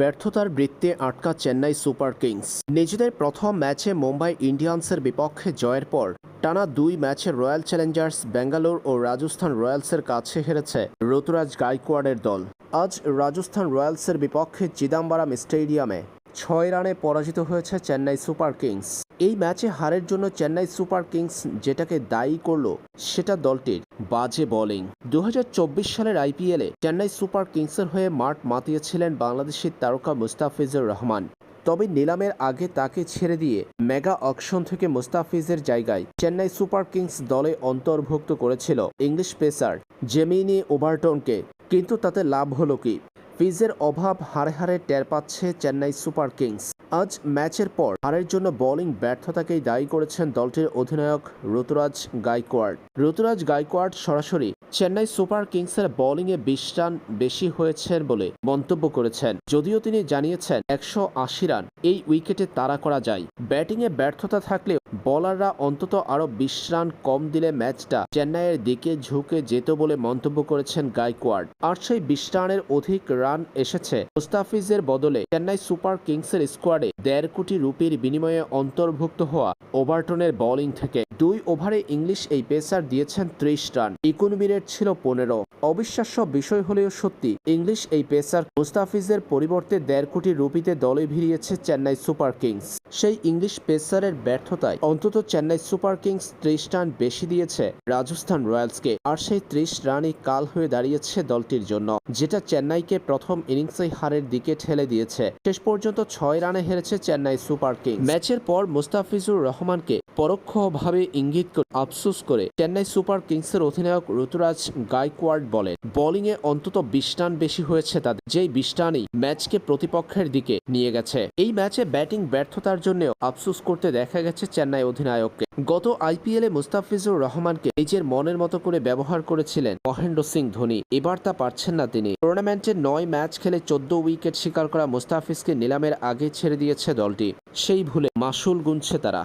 ব্যর্থতার বৃত্তে আটকা চেন্নাই সুপার কিংস। নিজেদের প্রথম ম্যাচে মুম্বাই ইন্ডিয়ান্সের বিপক্ষে জয়ের পর টানা দুই ম্যাচে রয়্যাল চ্যালেঞ্জার্স ব্যাঙ্গালোর ও রাজস্থান রয়্যালসের কাছে হেরেছে ঋতুরাজ গাইকোয়াড়ের দল। আজ রাজস্থান রয়্যালসের বিপক্ষে চিদাম্বারাম স্টেডিয়ামে ছয় রানে পরাজিত হয়েছে চেন্নাই সুপার কিংস। এই ম্যাচে হারের জন্য চেন্নাই সুপার কিংস যেটাকে দায়ী করল সেটা দলটির বাজে বোলিং। দু হাজার চব্বিশ সালের আইপিএলে চেন্নাই সুপার কিংসের হয়ে মাঠ মাতিয়েছিলেন বাংলাদেশি তারকা মুস্তাফিজুর রহমান। তবে নিলামের আগে তাকে ছেড়ে দিয়ে মেগা অকশন থেকে মুস্তাফিজের জায়গায় চেন্নাই সুপার কিংস দলে অন্তর্ভুক্ত করেছিল ইংলিশ পেসার জেমিনি ওভারটনকে। কিন্তু তাতে লাভ হলো কি? ফিজের অভাব হারে হারে টের পাচ্ছে চেন্নাই সুপার কিংস। আজ ম্যাচের পর হারের জন্য বোলিং ব্যর্থতাকেই দায়ী করেছেন দলটির অধিনায়ক ঋতুরাজ গাইকোয়াড়। ঋতুরাজ গাইকোয়াড় সরাসরি চেন্নাই সুপার কিংসের বোলিংয়ে বিশ রান বেশি হয়েছেন বলে মন্তব্য করেছেন। যদিও তিনি জানিয়েছেন, একশো আশি রান এই উইকেটে তাড়া করা যায়। ব্যাটিংয়ে ব্যর্থতা থাকলেও বোলাররা অন্তত আরও বিশ রান কম দিলে ম্যাচটা চেন্নাইয়ের দিকে ঝুঁকে যেত বলে মন্তব্য করেছেন গাইকোয়াড় আর সেই বিশ রানের অধিক রান এসেছে মুস্তাফিজের বদলে চেন্নাই সুপার কিংসের স্কোয়াডে দেড় কোটি রুপির বিনিময়ে অন্তর্ভুক্ত হওয়া ওভারটনের বোলিং থেকে। দুই ওভারে ইংলিশ এই পেসার দিয়েছেন ত্রিশ রান। ইকোনমিরেট ছিল পনেরো। অবিশ্বাস্য বিষয় হলেও সত্যি, ইংলিশ এই পেসার মুস্তাফিজের পরিবর্তে দেড় কোটি রুপিতে দলে ভিড়িয়েছে চেন্নাই সুপার কিংস। সেই ইংলিশ পেসারের ব্যর্থতায় অন্তত চেন্নাই সুপার কিংস ত্রিশ রান বেশি দিয়েছে রাজস্থান রয়্যালসকে, আর সেই ত্রিশ রানই কাল হয়ে দাঁড়িয়েছে দলটির জন্য, যেটা চেন্নাইকে প্রথম ইনিংসেই হারের দিকে ঠেলে দিয়েছে। শেষ পর্যন্ত ছয় রানে হেরেছে চেন্নাই সুপার কিংস। ম্যাচের পর মুস্তাফিজুর রহমানকে পরোক্ষভাবে ইঙ্গিত করে আফসোস করে চেন্নাই সুপার কিংসের অধিনায়ক ঋতুরাজ গাইকোয়ার্ড বলেন, বোলিংয়ে অন্তত বিশ রান বেশি হয়েছে তাদের। যেই বিশ রানই ম্যাচকে প্রতিপক্ষের দিকে নিয়ে গেছে। এই ম্যাচে ব্যাটিং ব্যর্থতার জন্য আফসোস করতে দেখা গেছে চেন্নাই অধিনায়ককে। গত আইপিএলে মুস্তাফিজুর রহমানকে নিজের মনের মতো করে ব্যবহার করেছিলেন মহেন্দ্র সিং ধোনি। এবার তা পারছেন না তিনি। টুর্নামেন্টে নয় ম্যাচ খেলে চোদ্দ উইকেট শিকার করা মুস্তাফিজকে নিলামের আগে ছেড়ে দিয়েছে দলটি। সেই ভুলে মাসুল গুনছে তারা।